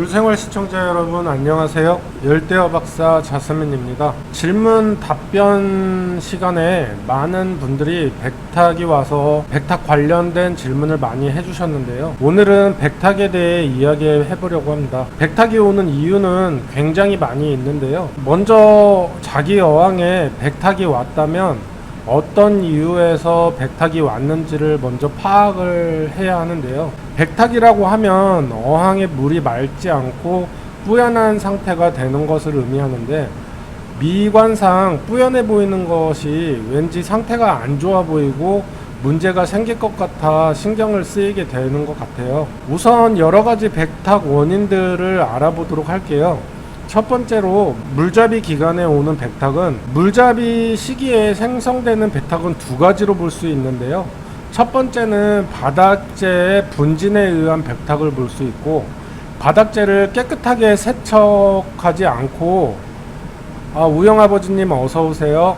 물생활 시청자 여러분 안녕하세요. 열대어 박사 자스민입니다. 질문 답변 시간에 많은 분들이 백탁이 와서 백탁 관련된 질문을 많이 해주셨는데요. 오늘은 백탁에 대해 이야기해 보려고 합니다. 백탁이 오는 이유는 굉장히 많이 있는데요. 먼저 자기 어항에 백탁이 왔다면 어떤 이유에서 백탁이 왔는지를 먼저 파악을 해야 하는데요. 백탁이라고 하면 어항에 물이 맑지 않고 뿌연한 상태가 되는 것을 의미하는데 미관상 뿌연해 보이는 것이 왠지 상태가 안 좋아 보이고 문제가 생길 것 같아 신경을 쓰이게 되는 것 같아요. 우선 여러 가지 백탁 원인들을 알아보도록 할게요. 첫 번째로 물잡이 기간에 오는 백탁은 물잡이 시기에 생성되는 백탁은 두 가지로 볼 수 있는데요. 첫 번째는 바닥재의 분진에 의한 백탁을 볼 수 있고 바닥재를 깨끗하게 세척하지 않고 아, 우영 아버지님 어서 오세요.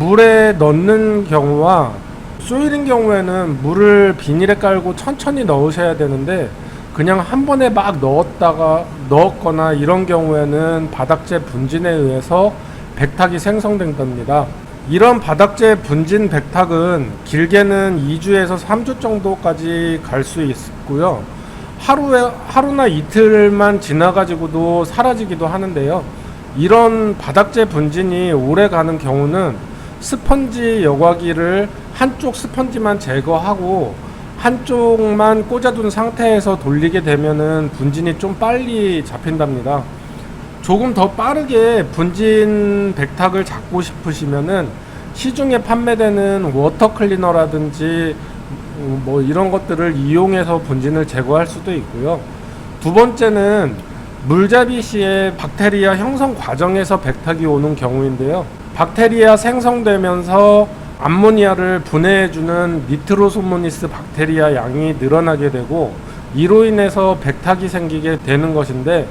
물에 넣는 경우와 소일인 경우에는 물을 비닐에 깔고 천천히 넣으셔야 되는데 그냥 한 번에 막 넣었다가 넣었거나 이런 경우에는 바닥재 분진에 의해서 백탁이 생성된 겁니다. 이런 바닥재 분진 백탁은 길게는 2주에서 3주 정도까지 갈 수 있고요. 하루에 하루나 이틀만 지나가지고도 사라지기도 하는데요. 이런 바닥재 분진이 오래 가는 경우는 스펀지 여과기를 한쪽 스펀지만 제거하고 한쪽만 꽂아둔 상태에서 돌리게 되면은 분진이 좀 빨리 잡힌답니다. 조금 더 빠르게 분진 백탁을 잡고 싶으시면은 시중에 판매되는 워터 클리너라든지 음, 뭐 이런 것들을 이용해서 분진을 제거할 수도 있고요. 두 번째는 물잡이 시에 박테리아 형성 과정에서 백탁이 오는 경우인데요. 박테리아 생성되면서 암모니아를 분해해주는 니트로소모니스 박테리아 양이 늘어나게 되고 이로 인해서 백탁이 생기게 되는 것인데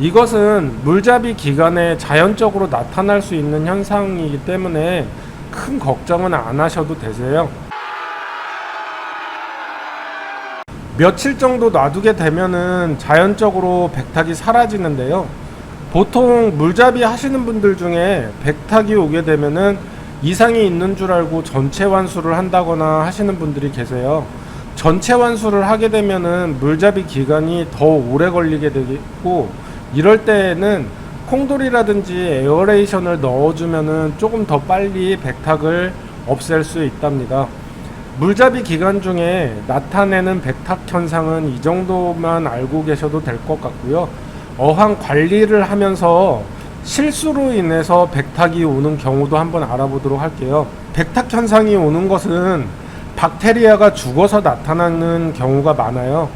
이것은 물잡이 기간에 자연적으로 나타날 수 있는 현상이기 때문에 큰 걱정은 안 하셔도 되세요. 며칠 정도 놔두게 되면은 자연적으로 백탁이 사라지는데요. 보통 물잡이 하시는 분들 중에 백탁이 오게 되면은 이상이 있는 줄 알고 전체 완수를 한다거나 하시는 분들이 계세요. 전체 완수를 하게 되면은 물잡이 기간이 더 오래 걸리게 되고 이럴 때에는 콩돌이라든지 에어레이션을 넣어주면은 조금 더 빨리 백탁을 없앨 수 있답니다. 물잡이 기간 중에 나타내는 백탁 현상은 이 정도만 알고 계셔도 될 것 같고요. 어항 관리를 하면서 실수로 인해서 백탁이 오는 경우도 한번 알아보도록 할게요. 백탁 현상이 오는 것은 박테리아가 죽어서 나타나는 경우가 많아요.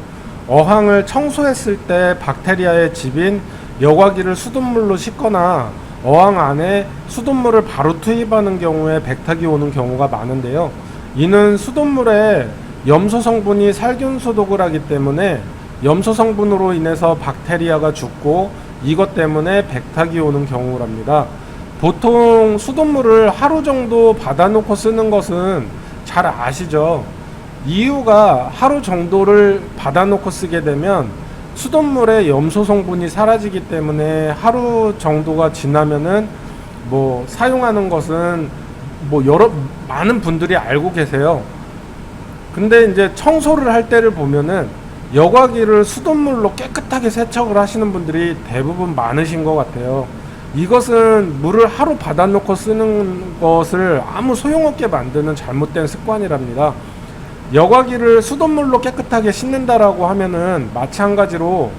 어항을 청소했을 때 박테리아의 집인 여과기를 수돗물로 씻거나 어항 안에 수돗물을 바로 투입하는 경우에 백탁이 오는 경우가 많은데요. 이는 수돗물에 염소 성분이 살균 소독을 하기 때문에 염소 성분으로 인해서 박테리아가 죽고 이것 때문에 백탁이 오는 경우랍니다. 보통 수돗물을 하루 정도 받아놓고 쓰는 것은 잘 아시죠? 이유가 하루 정도를 받아놓고 쓰게 되면 수돗물에 염소 성분이 사라지기 때문에 하루 정도가 지나면은 뭐 사용하는 것은 뭐 여러 많은 분들이 알고 계세요. 근데 이제 청소를 할 때를 보면은 여과기를 수돗물로 깨끗하게 세척을 하시는 분들이 대부분 많으신 것 같아요. 이것은 물을 하루 받아놓고 쓰는 것을 아무 소용없게 만드는 잘못된 습관이랍니다. 여과기를 수돗물로 깨끗하게 씻는다라고 하면은 마찬가지로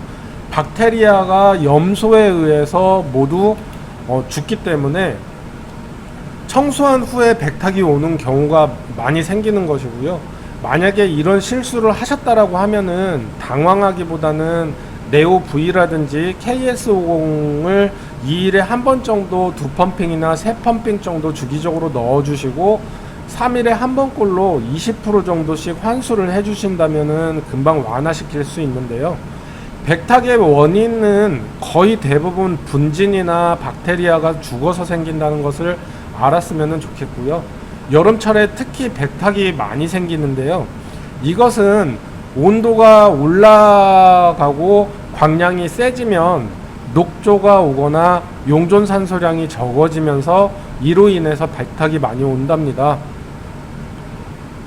박테리아가 염소에 의해서 모두 어, 죽기 때문에 청소한 후에 백탁이 오는 경우가 많이 생기는 것이고요. 만약에 이런 실수를 하셨다라고 하면은 당황하기보다는 네오 V라든지 KS50을 2일에 한 번 정도 두 펌핑이나 세 펌핑 정도 주기적으로 넣어주시고 3일에 한 번꼴로 20% 정도씩 환수를 해주신다면은 금방 완화시킬 수 있는데요. 백탁의 원인은 거의 대부분 분진이나 박테리아가 죽어서 생긴다는 것을 알았으면 좋겠고요. 여름철에 특히 백탁이 많이 생기는데요. 이것은 온도가 올라가고 광량이 세지면 녹조가 오거나 용존 산소량이 적어지면서 이로 인해서 백탁이 많이 온답니다.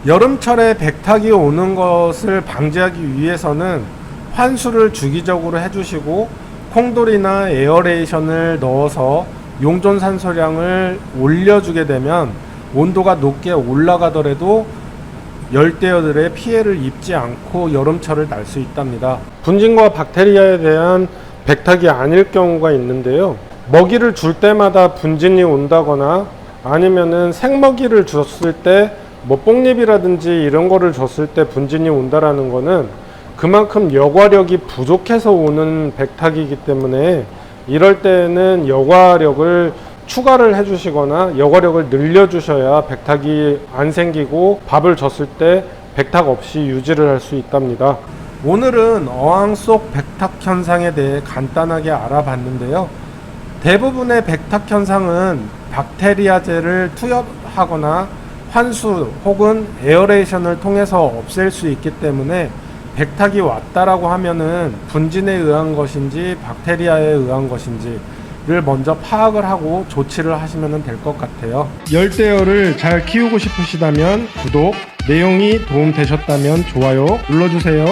여름철에 백탁이 오는 것을 방지하기 위해서는 환수를 주기적으로 해주시고 콩돌이나 에어레이션을 넣어서 용존 산소량을 올려주게 되면 온도가 높게 올라가더라도 열대어들의 피해를 입지 않고 여름철을 날 수 있답니다. 분진과 박테리아에 대한 백탁이 아닐 경우가 있는데요. 먹이를 줄 때마다 분진이 온다거나 아니면은 생먹이를 줬을 때 뭐 뽕잎이라든지 이런 거를 줬을 때 분진이 온다라는 거는 그만큼 여과력이 부족해서 오는 백탁이기 때문에 이럴 때는 여과력을 추가를 해주시거나 여과력을 늘려주셔야 백탁이 안 생기고 밥을 줬을 때 백탁 없이 유지를 할 수 있답니다. 오늘은 어항 속 백탁 현상에 대해 간단하게 알아봤는데요. 대부분의 백탁 현상은 박테리아제를 투여하거나 환수 혹은 에어레이션을 통해서 없앨 수 있기 때문에 백탁이 왔다라고 하면은 분진에 의한 것인지 박테리아에 의한 것인지 를 먼저 파악을 하고 조치를 하시면 될 것 같아요. 열대어를 잘 키우고 싶으시다면 구독, 내용이 도움되셨다면 좋아요 눌러주세요.